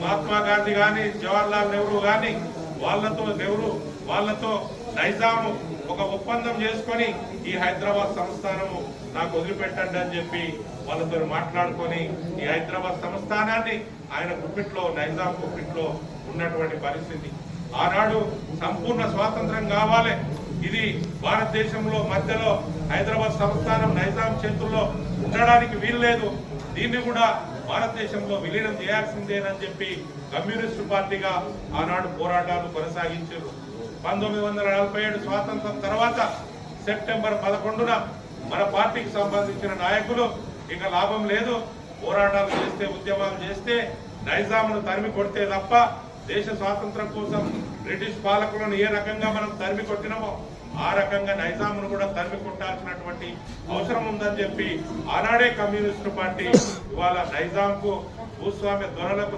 మహాత్మా గాంధీ గాని జవహర్లాల్ నెహ్రూ కానీ వాళ్ళతో నెహ్రూ వాళ్ళతో నైజాము ఒక ఒప్పందం చేసుకొని ఈ హైదరాబాద్ సంస్థానము నాకు వదిలిపెట్టండి అని చెప్పి వాళ్ళతో మాట్లాడుకొని ఈ హైదరాబాద్ సంస్థానాన్ని ఆయన గుప్పిట్లో నైజాం గుప్పిట్లో ఉన్నటువంటి పరిస్థితి. ఆనాడు సంపూర్ణ స్వాతంత్రం కావాలి. ఇది భారతదేశంలో మధ్యలో హైదరాబాద్ సంస్థానం నైజాం చేతుల్లో ఉండడానికి వీల్లేదు. దీన్ని కూడా భారతదేశంలో విలీనం చేయాల్సిందేనని చెప్పి కమ్యూనిస్టు పార్టీగా ఆనాడు పోరాటాలు కొనసాగించారు. పంతొమ్మిది వందల నలభై ఏడు స్వాతంత్రం తర్వాత సెప్టెంబర్ పదకొండున మన పార్టీకి సంబంధించిన నాయకులు ఇక లాభం లేదు. పోరాటాలు చేస్తే ఉద్యమాలు చేస్తే నైజామును తరిమి కొడితే తప్ప దేశ స్వాతంత్రం కోసం బ్రిటిష్ పాలకులను ఏ రకంగా మనం తరిమి కొట్టినామో ఆ రకంగా నైజామును కూడా తరిమి కొట్టాల్సినటువంటి అవసరం ఉందని చెప్పి ఆనాడే కమ్యూనిస్టు పార్టీ ఇవాళ నైజాంకు భూస్వామ్య ధ్వనులకు